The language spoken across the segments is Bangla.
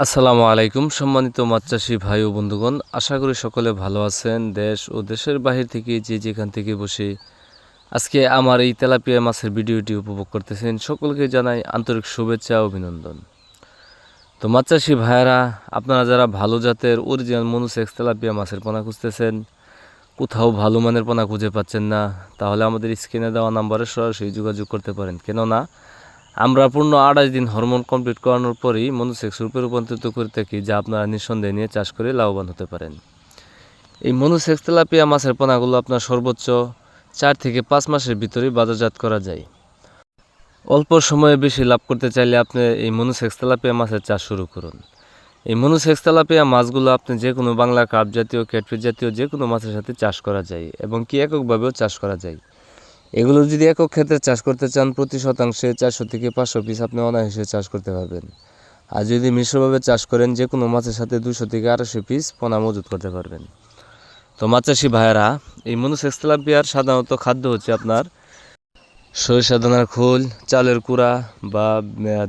আসসালামু আলাইকুম, সম্মানিত মাছ ভাই ও বন্ধুগণ। আশা করি সকলে ভালো আছেন দেশ ও দেশের বাহির থেকে যে যেখান থেকে বসে আজকে আমার এই তেলাপিয়া মাছের ভিডিওটি উপভোগ করতেছেন, সকলকে জানাই আন্তরিক শুভেচ্ছা অভিনন্দন। তো মাছ ভাইয়েরা, আপনারা যারা ভালো জাতের অরিজিনাল মনুসেক্স তেলাপিয়া মাছের পোনা খুঁজতেছেন, কোথাও ভালো মানের পোনা খুঁজে পাচ্ছেন না, তাহলে আমাদের স্ক্রিনে দেওয়া নাম্বারে সরাসরি যোগাযোগ করতে পারেন। কেননা আমরা পূর্ণ আড়াই দিন হরমোন কমপ্লিট করানোর পরেই মনুসেক্স রূপে রূপান্তরিত করে থাকি, যা আপনারা নিঃসন্দেহে নিয়ে চাষ করে লাভবান হতে পারেন। এই মনুসেক্স তেলাপিয়া মাছের পোনাগুলো আপনার সর্বোচ্চ চার থেকে পাঁচ মাসের ভিতরেই বাজারজাত করা যায়। অল্প সময়ে বেশি লাভ করতে চাইলে আপনি এই মনুসেক্স তেলাপিয়া মাছের চাষ শুরু করুন। এই মনুসেক্স তেলাপিয়া মাছগুলো আপনি যে কোনো বাংলা কাপ জাতীয় ক্যাটফিট জাতীয় যে কোনো মাছের সাথে চাষ করা যায় এবং কি এককভাবেও চাষ করা যায়। এগুলো যদি একক ক্ষেত্রে চাষ করতে চান, প্রতি শতাংশে চারশো থেকে পাঁচশো পিস আপনি অনায়াসে চাষ করতে পারবেন। আর যদি মিশ্রভাবে চাষ করেন, যে কোনো মাছের সাথে দুশো থেকে আড়াইশো পিস পোনা মজুত করতে পারবেন। তো মাছ চাষি ভাইয়েরা, এই মনুসেক্স তেলাপিয়ার সাধারণত খাদ্য হচ্ছে আপনার সরিষা, দানার খোল, চালের কুড়া বা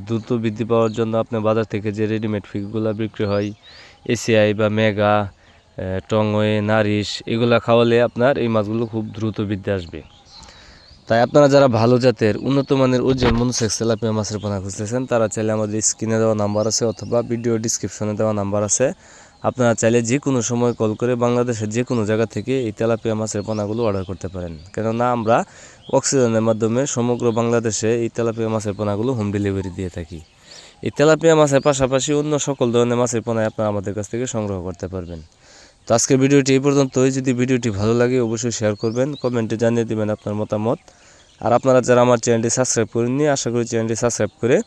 দ্রুত বৃদ্ধি পাওয়ার জন্য আপনার বাজার থেকে যে রেডিমেড ফিকগুলো বিক্রি হয়, এসিআই বা মেগা টংওয়ে, নারিশ, এগুলা খাওয়ালে আপনার এই মাছগুলো খুব দ্রুত বৃদ্ধি আসবে। তাই আপনারা যারা ভালো জাতের উন্নত মানের ওজন মনুসেক্স তেলাপিয়া মাছের পোনা খুঁজতেছেন, তারা চাইলে আমাদের স্ক্রিনে দেওয়া নাম্বার আছে অথবা ভিডিও ডিসক্রিপশনে দেওয়া নাম্বার আছে। আপনারা চাইলে যে কোনো সময় কল করে বাংলাদেশের যে কোনো জায়গা থেকে এই তেলাপিয়া মাছের পোনাগুলো অর্ডার করতে পারেন। কেননা আমরা অক্সিজেনের মাধ্যমে সমগ্র বাংলাদেশে এই তেলাপিয়া মাছের পোনাগুলো হোম ডেলিভারি দিয়ে থাকি। এই তেলাপিয়া মাছের পাশাপাশি অন্য সকল ধরনের মাছের পোনায় আপনারা আমাদের কাছ থেকে সংগ্রহ করতে পারবেন। তো আজকের ভিডিওটি এই পর্যন্তই। যদি ভিডিওটি ভালো লাগে, অবশ্যই শেয়ার করবেন, কমেন্টে জানিয়ে দেবেন আপনার মতামত। আর আপনারা যারা আমার চ্যানেলটি সাবস্ক্রাইব করেননি, আশা করি চ্যানেলটি সাবস্ক্রাইব করে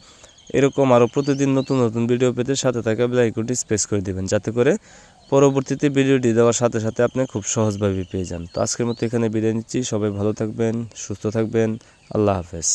এরকম আরও প্রতিদিন নতুন নতুন ভিডিও পেতে সাথে থাকা বেলাইকনটি স্পেস করে দেবেন, যাতে করে পরবর্তীতে ভিডিওটি দেওয়ার সাথে সাথে আপনি খুব সহজভাবে পেয়ে যান। তো আজকের মতো এখানে বিদায় নিচ্ছি। সবাই ভালো থাকবেন, সুস্থ থাকবেন। আল্লাহ হাফেজ।